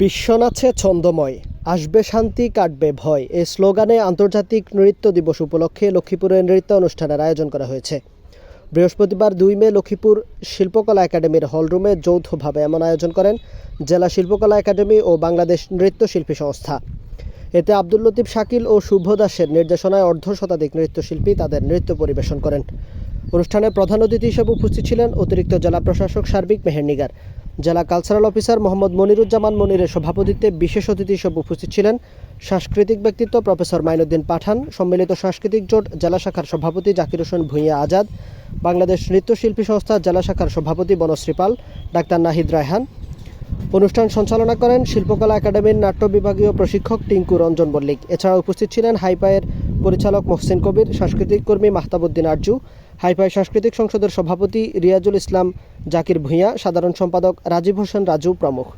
বিশ্বনাথে ছন্দময়, আসবে শান্তি, কাটবে ভয়। এই স্লোগানে আন্তর্জাতিক নৃত্য দিবস উপলক্ষে লক্ষ্মীপুরে নৃত্য অনুষ্ঠানের আয়োজন করা হয়েছে। বৃহস্পতিবার দুই মে লক্ষ্মীপুর শিল্পকলা একাডেমির হলরুমে যৌথভাবে এমন আয়োজন করেন জেলা শিল্পকলা একাডেমি ও বাংলাদেশ নৃত্যশিল্পী সংস্থা। এতে আব্দুল লতিফ শাকিল ও শুভ দাসের নির্দেশনায় অর্ধ শতাধিক নৃত্যশিল্পী তাদের নৃত্য পরিবেশন করেন। অনুষ্ঠানে প্রধান অতিথি হিসেবে উপস্থিত ছিলেন অতিরিক্ত জেলা প্রশাসক সার্বিক মেহেরনিগার জেলা কালচারাল অফিসার মোহাম্মদ মনিরুজ্জামান মনিরের সভাপতিত্বে বিশেষ অতিথি হিসেবে উপস্থিত ছিলেন সাংস্কৃতিক ব্যক্তিত্ব প্রফেসর মাইনুদ্দিন পাঠান, সম্মিলিত সাংস্কৃতিক জোট, জেলা শাখার সভাপতি জাকির হোসেন ভূঁইয়া আজাদ, বাংলাদেশ নৃত্যশিল্পী সংস্থা জেলা শাখার সভাপতি বনশ্রী পাল, ডাক্তার নাহিদ রায়হান। অনুষ্ঠান সঞ্চালনা করেন শিল্পকলা একাডেমির নাট্য বিভাগীয় প্রশিক্ষক টিঙ্কু রঞ্জন মল্লিক। এছাড়া উপস্থিত ছিলেন হাইপায়ের পরিচালক মহসিন কবির, সাংস্কৃতিক কর্মী মাহতাবুদ্দিন আরজু হাইপাই সাংস্কৃতিক সংসদের সভাপতি রিয়াজুল ইসলাম জাকির ভূঁইয়া সাধারণ সম্পাদক রাজীব হোসেন রাজু প্রমুখ।